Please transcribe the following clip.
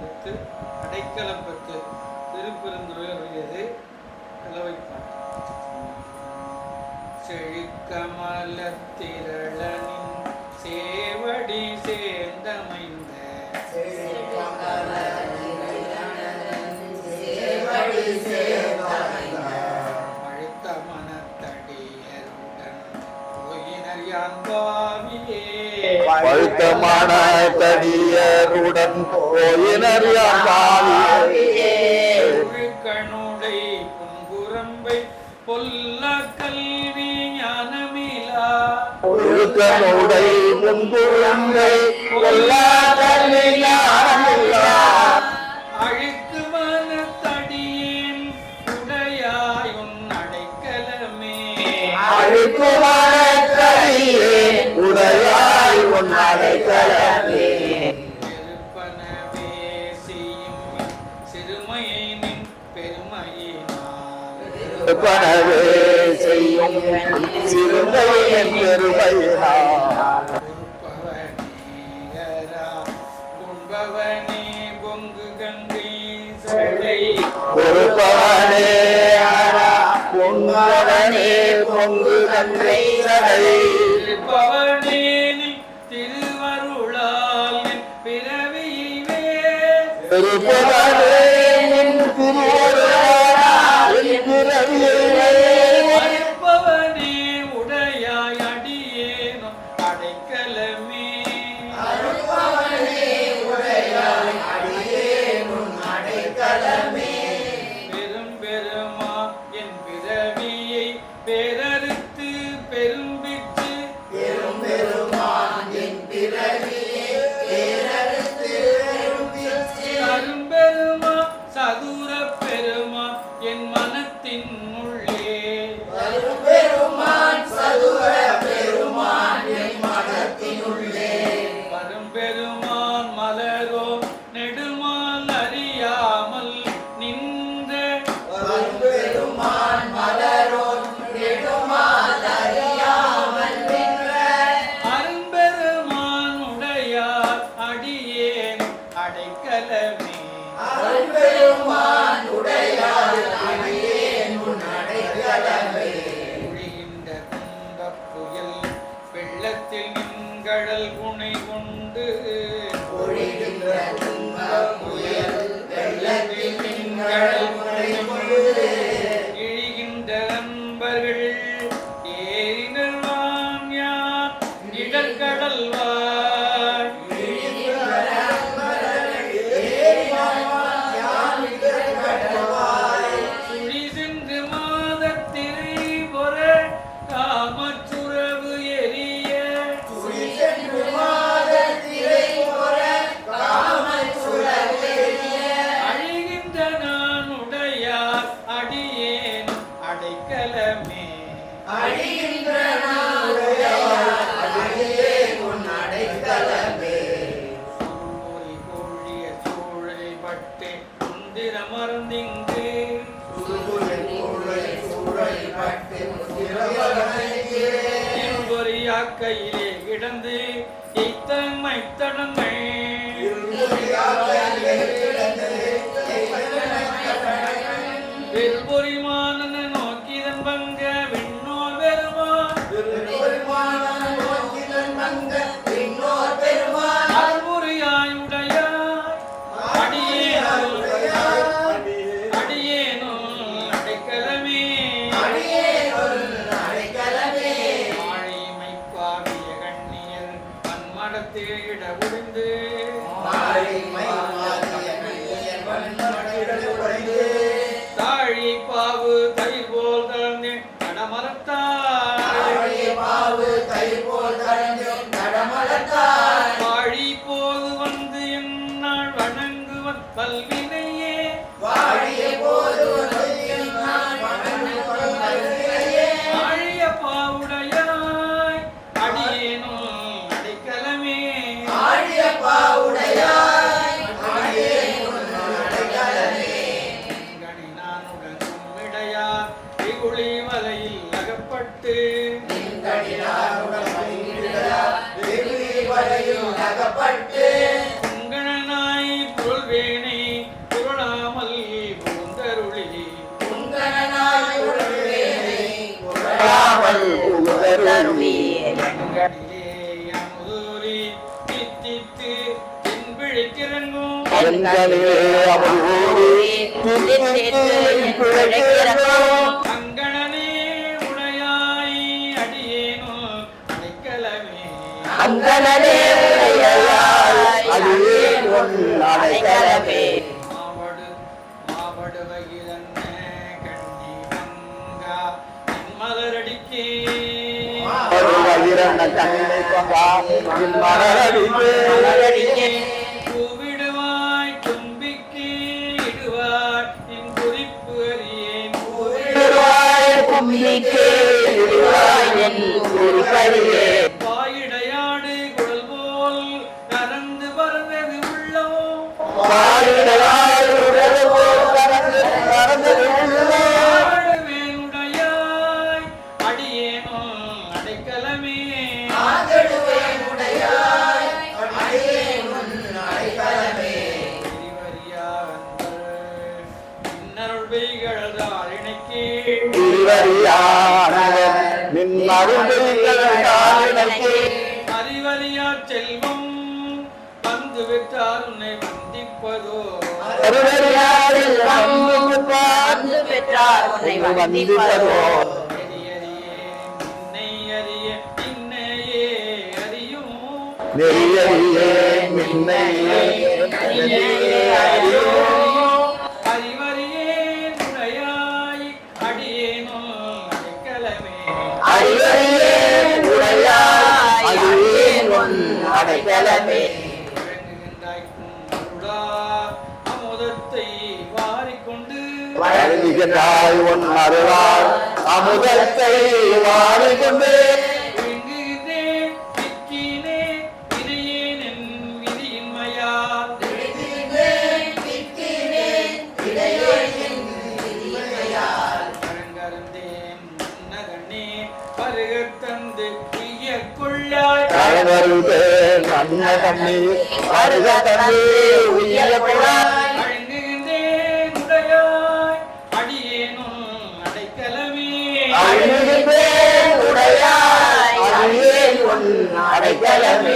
பெற்று அடைக்கலம் பெற்று திருப்பெருந்துறையது கலவை பாட்டு செழிக்கமலத்திரளனின் சேவடி சேர்ந்தமைந்த அழுத்த மனத்தடியருடன் போயினர் யான் பாவியே. பழுத்த மன தடியருடன் போயினர் கணுடை புன்புறம்பை பொல்ல கல்வி ஞானமிலா. ஒழுக்கனுடை முன்புழங்கை அழுக்கு மனத்தடியேன் உடையாய் உன் அடைக்கலமே. அழுக்குமான தடியே உடையாய் உன் அடைக்கலமே. பெருமையினால் பணவே செய்யும். சிறுமையின் பெருமையினால் பொறுப்பவனேகரா, உண்பவனே பொங்கு கங்கை சடை. பொறுப்பவனே ஆரா, பொங்கவனே பொங்கு தந்தை சடை இருப்பவனே நீ திருவருளால் என் பிறவியை வேர் பொறுப்பவனே நின் என் பிறவியை அறுப்பவனே உடையாய் பெரும் பெருமா என் பிறவியை பேரறுத்து அரும்பெருமா இருபொறியாக்கையிலே கிடந்து எய்த்தமை தடங்கள் விட்டு உங்கனாய் புல்வேனை புரளாமல் பூந்தருளி அமுதூரி தித்தித்து பின்பிழைக்கிறங்கும் எங்களிலே உங்களதே அதுவே உன் அடைக்கலமே. கண்ணினை கொண்டா. மலரடிக்கே உம்மிக்கே உருவாயின் உருவரியே அறிவறியான நின் மருந்து அறிவறியார் செல்வம் வந்து விட்டார் உன்னை வந்திப்பதோ வந்திப்பதோ. நெறியறியே மின்னையே அறியும். படைக்கலமே அமுதத்தை வாரிக்கொண்டு. வழங்குகின்றாய் உன் அருளால் அமுதத்தை வாரிக்கொண்டு. வருது. நல்ல தண்ணி வருக தண்ணி உயிர பிள்ளாய் அழுகின்றேன் உடையாய். அடைக்கலமே.